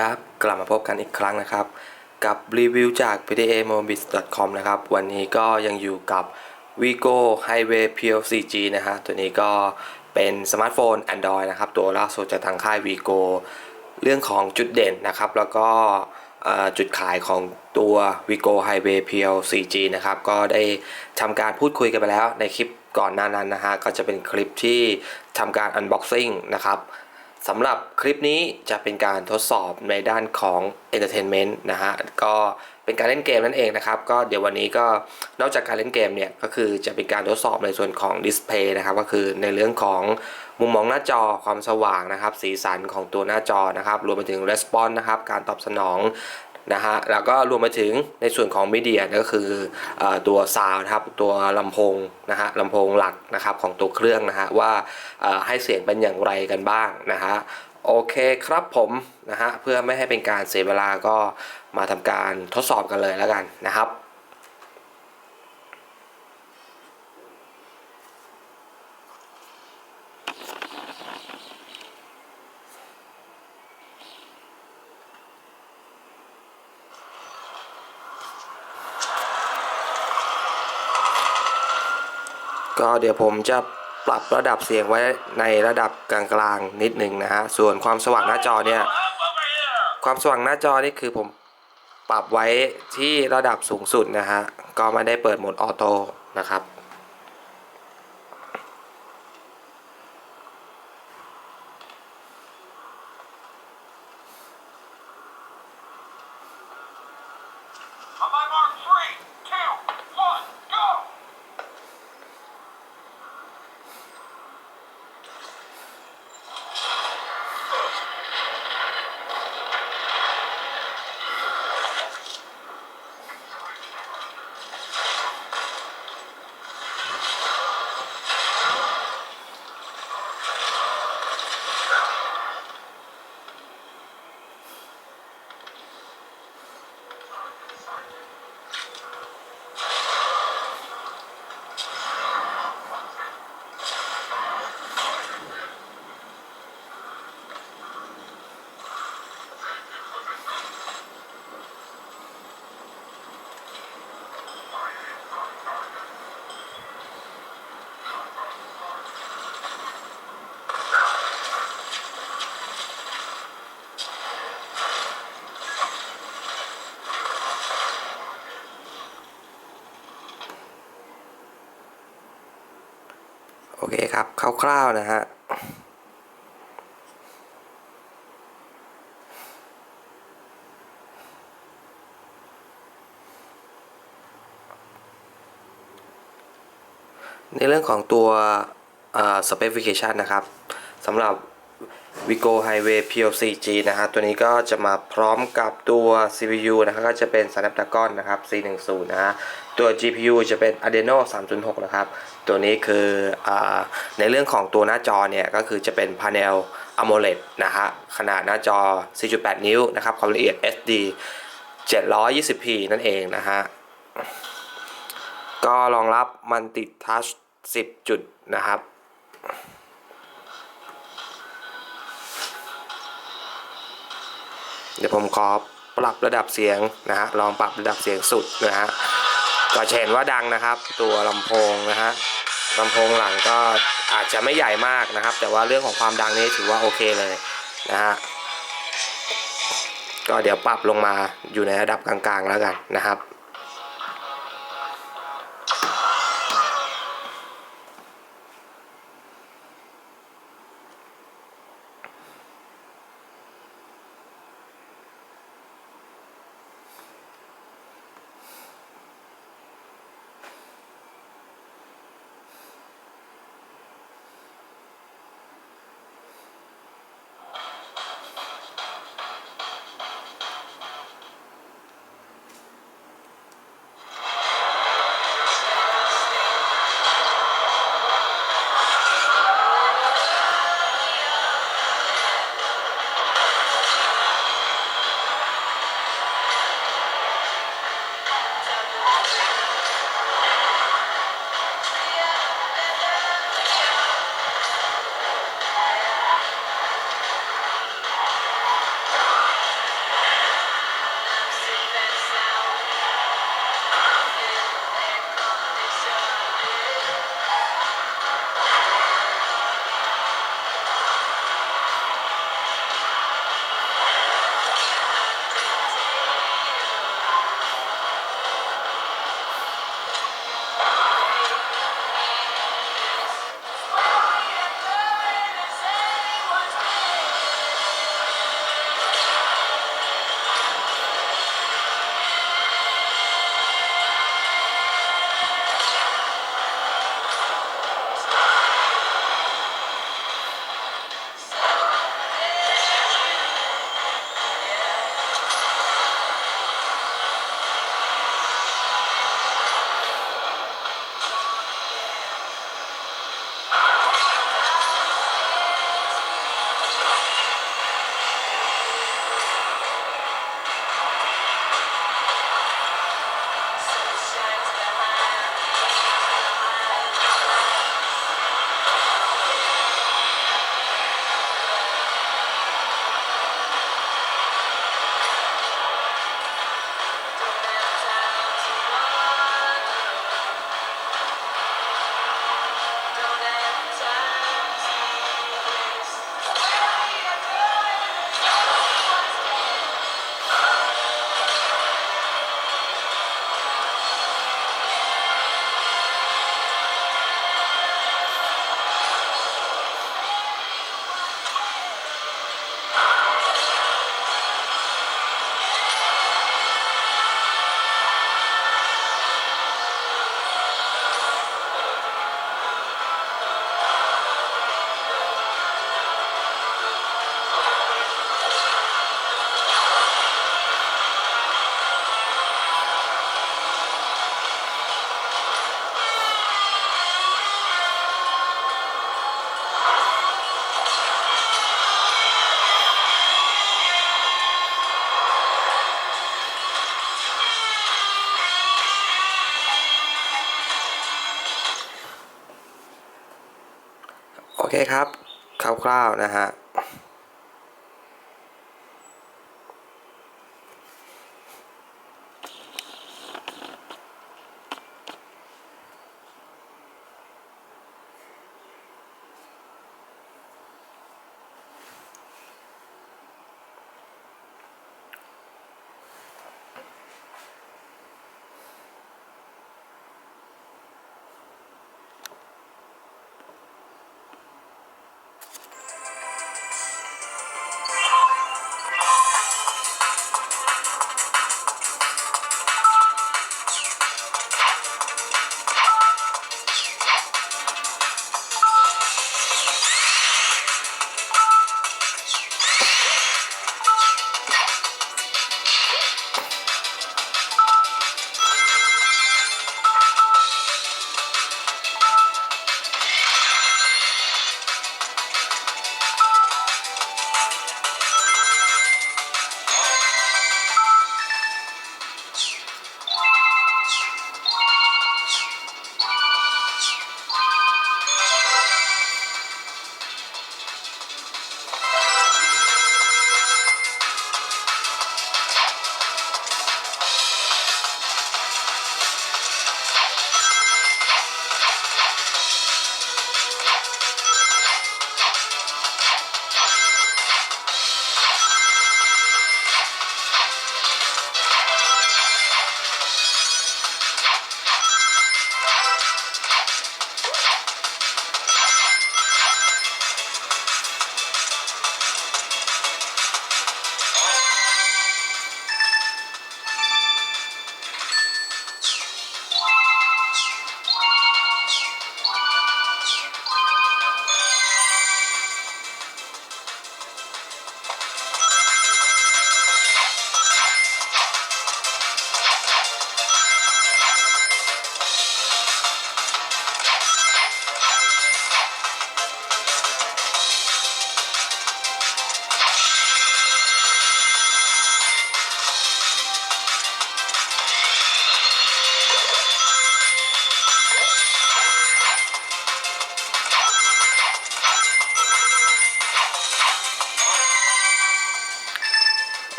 ครับ กลับมาพบกันอีกครั้งนะครับ กับรีวิวจาก pdamobis.com นะครับ วันนี้ก็ยังอยู่กับ Vigo Highway PL 4G นะฮะ ตัวนี้ก็เป็นสมาร์ทโฟน Android นะครับ ตัวล่าสุดจากทางค่าย Vigo เรื่องของจุดเด่นนะครับ แล้วก็จุดขายของตัว Vigo Highway PL 4G นะครับ ก็ได้ทำการพูดคุยกันไปแล้วในคลิปก่อนหน้านั้นนะฮะ ก็จะเป็นคลิปที่ทำการ unboxing นะครับ สำหรับคลิปนี้จะเป็นการทดสอบในด้านของ Entertainment นะฮะ ก็เป็นการเล่นเกมนั่นเองนะครับ ก็เดี๋ยววันนี้ก็นอกจากการเล่นเกมเนี่ยก็คือจะเป็นการทดสอบในส่วนของดิสเพย์นะครับ ก็คือในเรื่องของมุมมองหน้าจอความสว่างนะครับ สีสันของตัวหน้าจอนะครับ รวมไปถึง Response นะครับ การตอบสนอง นะฮะแล้วก็รวมไปถึงในส่วนของมีเดียก็คืออตัวซาวนะครับตัวลำโพงนะฮะลำโพงหลักนะครับของตัวเครื่องนะฮะว่าให้เสียงเป็นอย่างไรกันบ้างนะฮะโอเคครับผมนะฮะเพื่อไม่ให้เป็นการเสียเวลาก็มาทำการทดสอบกันเลยแล้วกันนะครับ ก็เดี๋ยวผมจะปรับระดับเสียงไว้ในระดับกลางๆนิดหนึ่งนะฮะส่วนความสว่างหน้าจอเนี่ยความสว่างหน้าจอนี่คือผมปรับไว้ที่ระดับสูงสุดนะฮะก็ไม่ได้เปิดโหมดออโต้นะครับ โอเคครับคร่าวๆนะฮะในเรื่องของตัวเอ่อ specification นะครับสำหรับ Vigo Highway PLCG นะฮะตัวนี้ก็จะมาพร้อมกับตัว CPU นะครับก็จะเป็น Snapdragon นะครับ C10 นะฮะตัว GPU จะเป็น Adreno 306นะครับ ตัวนี้คืออในเรื่องของตัวหน้าจอเนี่ย ก็คือจะเป็น Panel AMOLED นะฮะขนาดหน้าจอ 4.8 นิ้วนะครับ ความละเอียด SD 720p นั่นเองนะฮะ ก็รองรับมันติดทัช10 จุดนะครับ เดี๋ยวผมขอปรับระดับเสียงนะฮะลองปรับระดับเสียงสุดนะฮะก็เห็นว่าดังนะครับ ตัวลำโพงนะฮะลำโพงหลังก็อาจจะไม่ใหญ่มากนะครับ แต่ว่าเรื่องของความดังนี้ถือว่าโอเคเลยนะฮะก็เดี๋ยวปรับลงมาอยู่ในระดับกลางๆแล้วกันนะครับ ครับคร่าวๆนะฮะ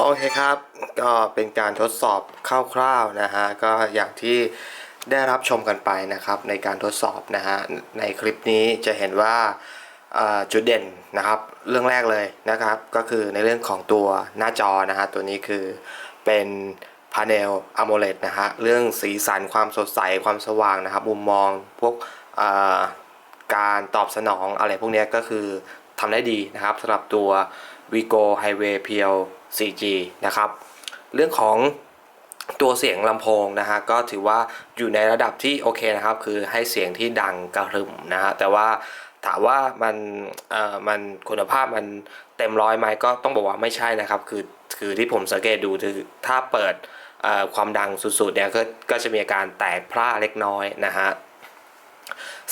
โอเคครับ ก็เป็นการทดสอบคร่าวๆนะฮะ ก็อย่างที่ได้รับชมกันไปนะครับในการทดสอบนะฮะ ในคลิปนี้จะเห็นว่าจุดเด่นนะครับเรื่องแรกเลยนะครับ ก็คือในเรื่องของตัวหน้าจอนะฮะ ตัวนี้คือเป็นพาเนล AMOLED นะฮะ เรื่องสีสันความสดใสความสว่างนะครับ มุมมองพวกการตอบสนองอะไรพวกนี้ก็คือทำได้ดีนะครับสำหรับตัว Vigo Highway PL 4G นะครับ เรื่องของตัวเสียงลำโพงนะฮะก็ถือว่าอยู่ในระดับที่โอเคนะครับ คือให้เสียงที่ดังกระหึ่มนะฮะแต่ว่าถามว่ามันเอ่อมันคุณภาพมันเต็มร้อยไหมก็ต้องบอกว่าไม่ใช่นะครับ คือคือที่ผมสังเกตดูคือถ้าเปิดความดังสุดๆเนี่ยก็ก็จะมีอาการแตกพร่าเล็กน้อยนะฮะ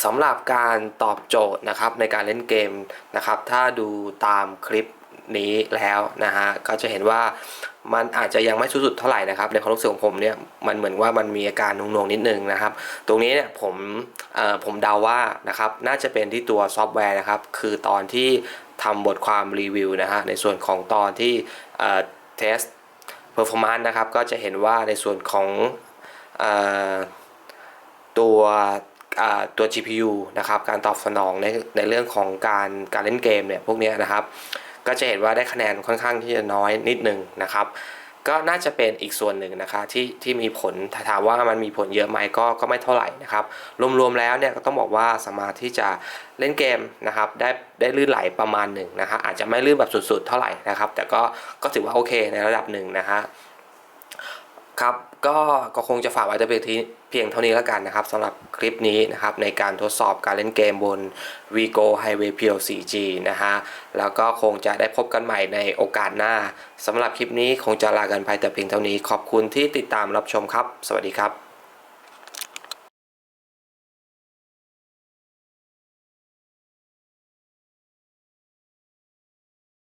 สำหรับการตอบโจทย์นะครับในการเล่นเกมนะครับ ถ้าดูตามคลิป นี้แล้วนะฮะก็จะเห็นว่ามันอาจจะยังไม่สุดๆเท่าไหร่นะครับในความรู้สึกของผมเนี่ยมันเหมือนว่ามันมีอาการหน่วงๆนิดนึงนะครับ ตรงนี้เนี่ยผมผมเดาว่านะครับน่าจะเป็นที่ตัวซอฟต์แวร์นะครับ คือตอนที่ทำบทความรีวิวนะฮะในส่วนของตอนที่เอ่อเทสเพอร์ฟอร์มนซ์นะครับก็จะเห็นว่าในส่วนของอตัวตัว GPU นะครับ การตอบสนองในในเรื่องของการการเล่นเกมเนี่ยพวกเนี้ยนะครับ ก็จะเห็นว่าได้คะแนนค่อนข้างที่จะน้อยนิดหนึ่งนะครับ ก็น่าจะเป็นอีกส่วนหนึ่งนะคะที่ที่มีผลถาถามว่ามันมีผลเยอะไหมก็ก็ไม่เท่าไหร่นะครับ รวมๆแล้วเนี่ยก็ต้องบอกว่าสามารถที่จะเล่นเกมนะครับได้ได้ลื่นไหลประมาณหนึ่งนะฮะอาจจะไม่ลื่นแบบสุดๆเท่าไหร่นะครับ แต่ก็ก็ถือว่าโอเคในระดับหนึ่งนะฮะครับก็ก็คงจะฝากไว้แต่เพียงที่ พียงเท่านี้แล้วกันนะครับสำหรับคลิปนี้นะครับในการทดสอบการเล่นเกมบน Vigo Highway PL 4G นะฮะแล้วก็คงจะได้พบกันใหม่ในโอกาสหน้าสำหรับคลิปนี้คงจะลากันไปแต่เพียงเท่านี้ ขอบคุณที่ติดตามรับชมครับ สวัสดีครับ